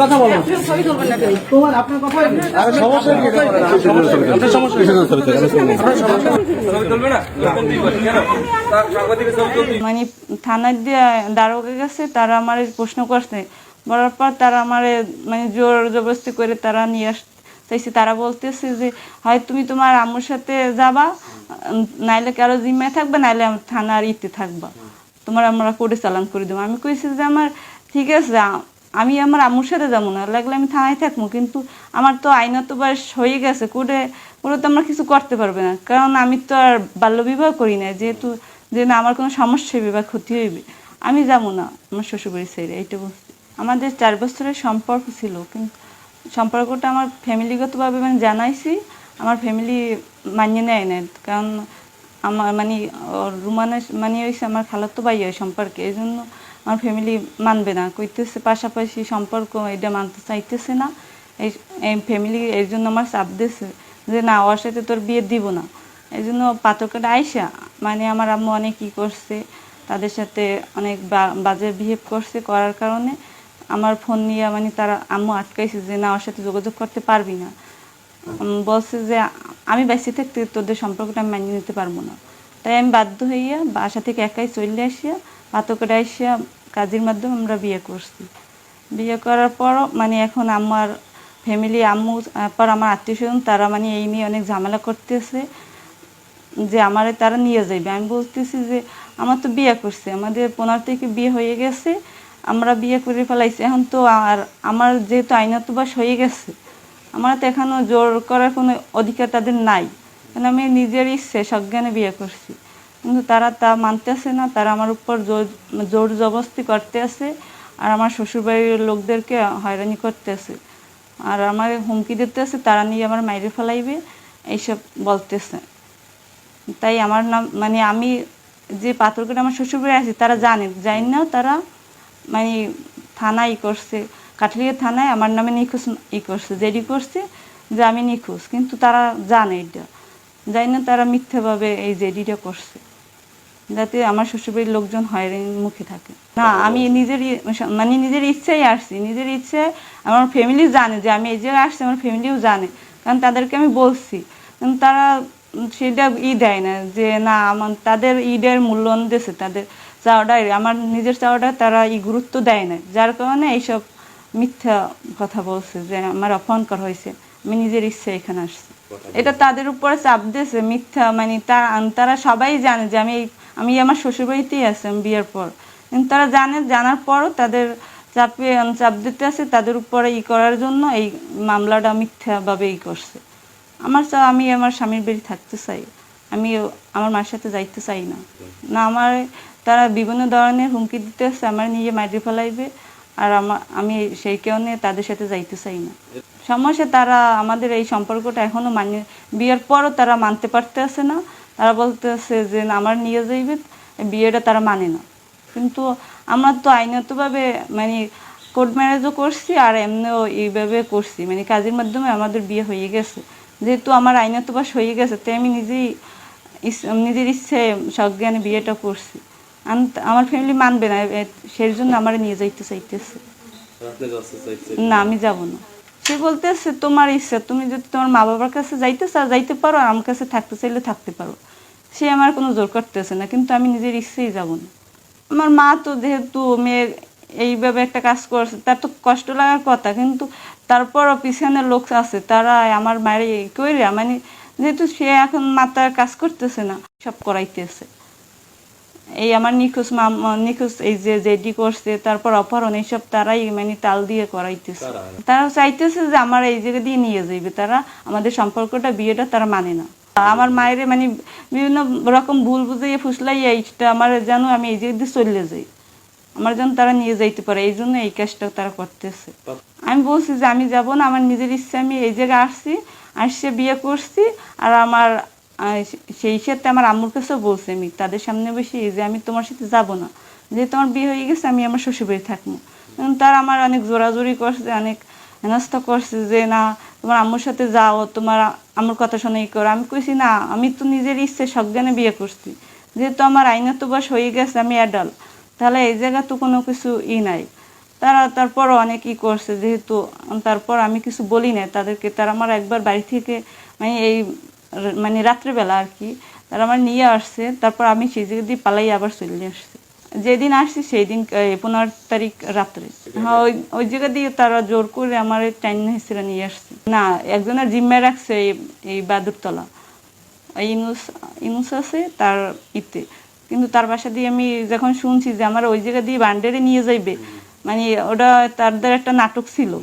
কথা বলো। ছবি তুলবেন না কেউ তোমার আপনার কথা সমস্যা কি? আপনার সমস্যা মানে থানার দিয়ে দারোগা গেছে তারা আমার প্রশ্ন করছে। বলার পর তারা আমার মানে জোর জবরদস্তি করে তারা নিয়ে আস চাইছে তারা বলতেছে যে হয় তুমি তোমার আম্মুর সাথে যাবা নাইলে কারও জিম্মায় থাকবে নাইলে থানার ইতে থাকবা। তোমার আমরা করে চালান করে দেবো। আমি কইছি যে আমার ঠিক আছে আমি আমার আম্মুর সাথে যাব না, লাগলে আমি থানায় থাকব, কিন্তু আমার তো আইনত বয়স হয়ে গেছে করে করে তো আমরা কিছু করতে পারবে না। কারণ আমি তো আর বাল্যবিবাহ করি না, যেহেতু, যে না আমার কোনো সমস্যা হইবে বা ক্ষতি হইবে, আমি যাব না আমার শ্বশুরবাড়ি ছেড়ে এইটা বলছি। আমাদের চার বছরের সম্পর্ক ছিল, কিন্তু সম্পর্কটা আমার ফ্যামিলিগতভাবে মানে জানাইছি, আমার ফ্যামিলি মানিয়ে নেয় না কারণ আমার মানে ওর রুমানের মানে হয়েছে আমার খালাতো ভাই হয় সম্পর্কে, এই জন্য আমার ফ্যামিলি মানবে না। কইতেছে পাশাপাশি সম্পর্ক এটা মানতে চাইতেছে না। এই ফ্যামিলি এর জন্য আমার চাপ দিয়েছে যে না, ওর সাথে তোর বিয়ে দিব না। এই জন্য পাতকটা আইসা মানে আমার আম্মু অনেক ই করছে, তাদের সাথে অনেক বাজে বিহেভ করছে করার কারণে। আমার ফোন নিয়ে মানে তারা আম্মু আটকাইছে যে না, ওর সাথে যোগাযোগ করতে পারবি না। বলছে যে আমি বেঁচে থাকতে তোদের সম্পর্কটা আমি মানিয়ে নিতে পারব না। তাই আমি বাধ্য হইয়া বাসা থেকে একাই চলে আসিয়া পাতকটা আসিয়া কাজের মাধ্যমে আমরা বিয়ে করছি। বিয়ে করার পরও মানে এখন আমার ফ্যামিলি আম্মু পর আমার আত্মীয় স্বজন, তারা মানে এই নিয়ে অনেক ঝামেলা করতেছে যে আমারে তারা নিয়ে যাইবে। আমি বলতেছি যে আমার তো বিয়ে করছে, আমাদের পনেরো থেকে বিয়ে হয়ে গেছে, আমরা বিয়ে করে ফেলাইছি। এখন তো আর আমার যেহেতু আইনত বাস হয়ে গেছে, আমার তো এখনও জোর করার কোনো অধিকার তাদের নাই। কারণ আমি নিজের ইচ্ছে, সজ্ঞানে বিয়ে করছি। কিন্তু তারা তা মানতেছে না। তারা আমার উপর জোর জবস্তি করতে আছে আর আমার শ্বশুরবাড়ির লোকদেরকে হয়রানি করতেছে। আর আমার হুমকি দিতে আছে তারা নিয়ে আমার মাইরে ফেলাইবে, এইসব বলতেছে। তাই আমার নাম মানে আমি যে পাথরঘাটে আমার শ্বশুরবাড়ি আছি, তারা জানে, জানি না তারা মানে থানায় ই করছে। কাঠলিয়া থানায় আমার নামে নিখোঁজ, ই করছে জেডি করছে যে আমি নিখোঁজ। কিন্তু তারা জানে এটা। জানি না তারা মিথ্যাভাবে এই জেডিটা করছে। যাতে আমার শ্বশুরবাড়ির লোকজন হয়রানির মুখে থাকে। না আমি নিজের মানে নিজের ইচ্ছাই আসছি। নিজের ইচ্ছে আমার ফ্যামিলি জানে যে আমি এই জায়গায় আসছি আমার ফ্যামিলিও জানে। কারণ তাদেরকে আমি বলছি। কিন্তু তারা সেটা ই দেয় না যে না আমার তাদের ঈদের মূল্যায়ন দিয়েছে তাদের চাওয়াটাই। আমার নিজের চাওয়াটা তারা ই গুরুত্ব দেয় না। যার কারণে এইসব মিথ্যা কথা বলছে যে আমার অপমান করা হয়েছে। আমি নিজের ইচ্ছে এখানে আসছি। এটা তাদের উপরে চাপ দিয়েছে মিথ্যা। মানে তারা সবাই জানে যে আমি এই- আমি আমার শ্বশুরবাড়িতেই আছি, আমি বিয়ের পর। কিন্তু তারা জানে, জানার পরও তাদের চাপে চাপ দিতে আছে, তাদের উপরে ই করার জন্য এই মামলাটা মিথ্যাভাবে ই করছে। আমার চা, আমি আমার স্বামীর বাড়ি থাকতে চাই। আমি আমার মার সাথে যাইতে চাই না। না, আমার, তারা বিভিন্ন ধরনের হুমকি দিতে আছে, আমার নিজে মাইরে ফেলাইবে, আর আমার আমি সেই কারণে তাদের সাথে যাইতে চাই না। সমস্যা তারা আমাদের এই সম্পর্কটা এখনও মানে বিয়ের পরও তারা মানতে পারতেছে না। তারা বলতেছে যে আমার নিয়ে যাইবে বিয়েটা তারা মানে না। কিন্তু আমরা তো আইনতভাবে মানে কোর্ট ম্যারেজও করছি আর এমনিও এইভাবে করছি। মানে কাজের মাধ্যমে আমাদের বিয়ে হয়ে গেছে। যেহেতু আমার আইনত বাস হয়ে গেছে তাই আমি নিজেই নিজের ইচ্ছে সজ্ঞানে বিয়েটা করছি। আম- আমার ফ্যামিলি মানবে না সেই জন্য আমার নিয়ে যাইতে চাইতেছে। না আমি যাব না। সে বলতেছে, তোমার ইচ্ছা, তুমি যদি তোমার মা বাবার কাছে যাইতে চাও যাইতে পারো, আর আমার কাছে থাকতে চাইলে থাকতে পারো। সে আমার কোনো জোর করতেছে না, কিন্তু আমি নিজের ইচ্ছেই যাব না। আমার মা তো যেহেতু মেয়ের এইভাবে একটা কাজ করছে, তার তো কষ্ট লাগার কথা, কিন্তু তারপরও পিছনে লোক আছে, তারা আমার মায়ের এই কইরা মানে যেহেতু সে এখন মাতার কাজ করতেছে না, সব করাইতেছে। এই আমার নিখোঁজ মাম নিখোঁজ এই যে জেডি করছে তারপর অপহরণ এইসব তারাই মানে তাল দিয়ে করাইতেছে। তারা চাইতেছে যে আমার এই জায়গা দিয়ে নিয়ে যাইবে তারা আমাদের সম্পর্কটা বিয়েটা তারা মানে না। আমার মায়ের মানে বিভিন্ন রকম ভুল বুঝাইয়ে ফুসলাইয়া এইটা আমার যেন আমি এই জায়গা দিয়ে চলে যাই। আমার যেন তারা নিয়ে যাইতে পারে এই জন্য এই কাজটা তারা করতেছে। আমি বলছি যে আমি যাব না আমার নিজের ইচ্ছে আমি এই জায়গায় আসছি আসছে বিয়ে করছি আর আমার সেই সাথে আমার আম্মুর কাছেও বলছি, আমি তাদের সামনে বসে যে আমি তোমার সাথে যাব না। যেহেতু আমার বিয়ে হয়ে গেছে, আমি আমার শ্বশুরবাড়ি থাকব। তার আমার অনেক জোরাজোরি করছে, অনেক হেনস্থা করছে যে, না, তোমার আম্মুর সাথে যাও, তোমার আম্মুর কথা শুনে ই করো। আমি কইছি, না, আমি তো নিজের ইচ্ছে, সজ্ঞানে বিয়ে করছি। যেহেতু আমার আইনত বয়স হয়ে গেছে, আমি অ্যাডাল্ট তাহলে এই জায়গা তো কোনো কিছু ই নাই। তারা তারপর অনেক ই করছে, যেহেতু তারপর আমি কিছু বলি না তাদেরকে তারা আমার একবার বাড়ি থেকে মানে এই মানে রাত্রেবেলা আর কি তারা আমার নিয়ে আসছে তারপর আমি সেই জায়গা দিয়ে পালাই আবার চলে আসছি। যেদিন আসছি সেই দিন পনেরো তারিখ রাত্রে। হ্যাঁ ওই ওই জায়গা দিয়ে তারা জোর করে আমার টাইম হিসেবে নিয়ে আসছে। না একজনের জিম্মায় রাখছে এই- বাদুরতলা। এই ইনুস ইনুস আছে তার ইতে। কিন্তু তার বাসা দিয়ে আমি যখন শুনছি যে আমার ওই জায়গা দিয়ে বান্ডারে নিয়ে যাইবে মানে ওটা তাদের একটা নাটক ছিল।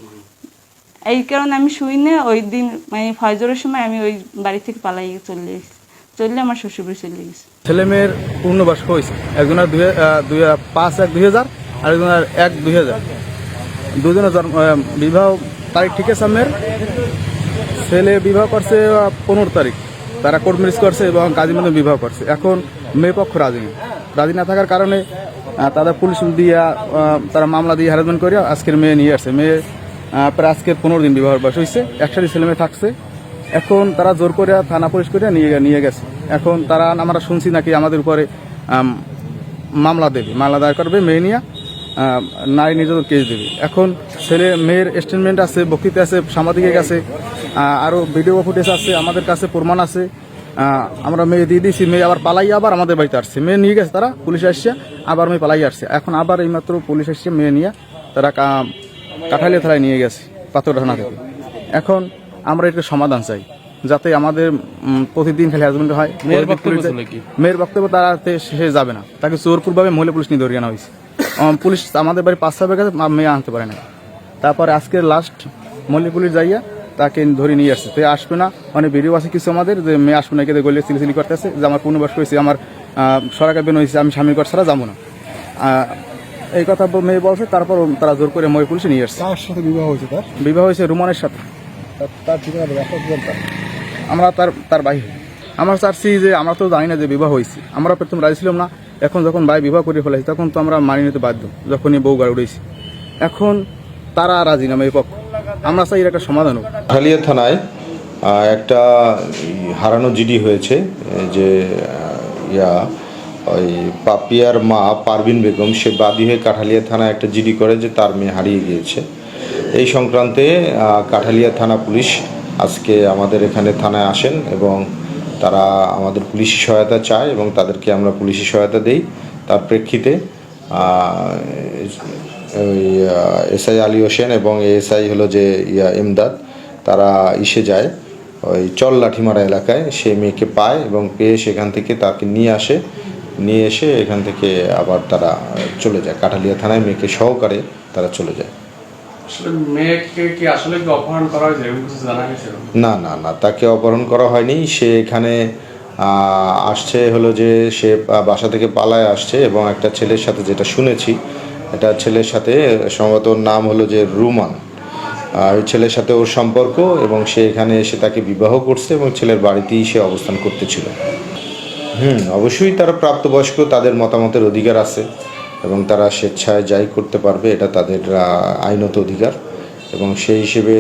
এই কারণে আমি শুই না, ওই দিন মানে ফয়জরের সময় আমি ওই বাড়ি থেকে পালাই চলে এসেছি। চললে আমার শ্বশুরবাড়ি চলে গেছি। ছেলে মেয়ের পূর্ণবার্ষিক হয়েছে। একজনের দুই পাঁচ, এক, দুই হাজার, আর একজনের এক, দুই হাজার। দুজনের জন্ম বিবাহ তারিখ ঠিক আছে মেয়ের ছেলে বিবাহ করছে পনেরো তারিখ। তারা কোর্ট ম্যারেজ করছে এবং কাজী মধ্যে বিবাহ করছে। এখন মেয়ে পক্ষ রাজি রাজি না থাকার কারণে তাদের পুলিশ দিয়ে তারা মামলা দিয়ে হ্যারাসমেন্ট করে আজকের মেয়ে নিয়ে আসছে। মেয়ে প্রায় আজকের পনেরো দিন বিবাহ বয়স হয়েছে। একসাথে ছেলেমেয়ে থাকছে। এখন তারা জোর করে থানা পুলিশ করে নিয়ে নিয়ে গেছে। এখন তারা, আমরা শুনছি নাকি আমাদের উপরে মামলা দেবে। মামলা দায়ের করবে মেয়ে নিয়ে নারী নির্যাতন কেস দেবে। এখন ছেলে মেয়ের স্টেটমেন্ট আছে, বক্তৃতা আছে, সাংবাদিকের কাছে আরও আরও ভিডিও ফুটেজ আছে, আমাদের কাছে প্রমাণ আছে। আমরা মেয়ে দিয়ে দিয়েছি, মেয়ে আবার পালাই আবার আমাদের বাড়িতে আসছে। মেয়ে নিয়ে গেছে তারা, পুলিশ আসছে, আবার মেয়ে পালাই আসছে। এখন আবার এইমাত্র পুলিশ আসছে, মেয়ে নিয়ে তারা কা- কাঠালিয়া থানায় নিয়ে গেছে পাথর থানা থেকে। এখন আমরা একটা সমাধান চাই যাতে আমাদের প্রতিদিন খালি হাজবেন্ড হয় মেয়ের বক্তব্য তারা সে যাবে না। তাকে জোরপূর্ভাবে মহিলা পুলিশ নিয়ে ধরিয়ে আনা হয়েছে। পুলিশ আমাদের বাড়ি পাঁচ সাহেবের কাছে মেয়ে আনতে পারে না তারপরে আজকে লাস্ট মহিলা পুলিশ যাইয়া তাকে ধরে নিয়ে আসছে। তো আসবে না। অনেক ভিডিও আছে কিছু আমাদের যে মেয়ে আসবে না কেঁদে গলে সিলিসিলি করতেছে। যে আমার পূর্ণবাস হয়েছে আমার সরকার বেন হয়েছে আমি স্বামীর ঘর ছাড়া যাব না। এই কথা মেয়ে বলছে তারপর তারা জোর করে মহিলা পুলিশে নিয়ে আসছে। সাথে বিবাহ হয়েছে তার? বিবাহ হয়েছে রুমানের সাথে। তার- ঠিকানা আমরা তার তার ভাই। আমরা চাচ্ছি যে আমরা তো জানি না যে বিবাহ হয়েছে। আমরা প্রথম রাজি ছিলাম না এখন যখন ভাই বিবাহ করে ফেলেছি তখন তো আমরা মানি নিতে বাধ্য যখনই বউ গাড়ি উঠেছি এখন তারা রাজি না এই পক্ষ। আমরা চাই এর একটা সমাধান হোক। কাঠালিয়া থানায় একটা হারানো জিডি হয়েছে যে ইয়া ওই পাপিয়ার মা পারভিন বেগম, সে বাদী হয়ে কাঠালিয়া থানায় একটা জিডি করে যে তার মেয়ে হারিয়ে গিয়েছে। এই সংক্রান্তে কাঠালিয়া থানা পুলিশ আজকে আমাদের এখানে থানায় আসেন এবং তারা আমাদের পুলিশি সহায়তা চায় এবং তাদেরকে আমরা পুলিশি সহায়তা দেই। তার প্রেক্ষিতে এসআই আলী হোসেন এবং এসআই হলো যে ইয়া ইমদাদ, তারা ইসে যায় ওই চল লাঠিমারা এলাকায়। সে মেয়েকে পায় এবং পেয়ে সেখান থেকে তাকে নিয়ে আসে। নিয়ে এসে এখান থেকে আবার তারা চলে যায়। কাঠালিয়া থানায় মেয়েকে সহকারে তারা চলে যায়। না না না তাকে অপহরণ করা হয়নি। সে এখানে আসছে হলো যে সে বাসা থেকে পালায় আসছে এবং একটা ছেলের সাথে যেটা শুনেছি এটা ছেলের সাথে সম্ভবত ওর নাম হলো যে রুমান। আর ওই ছেলের সাথে ওর সম্পর্ক এবং সে এখানে এসে তাকে বিবাহ করছে এবং ছেলের বাড়িতেই সে অবস্থান করতেছিল। হুম, অবশ্যই তারা প্রাপ্তবয়স্ক, তাদের মতামতের অধিকার আছে এবং তারা স্বেচ্ছায় যাই করতে পারবে, এটা তাদের আইনত অধিকার এবং সেই হিসেবে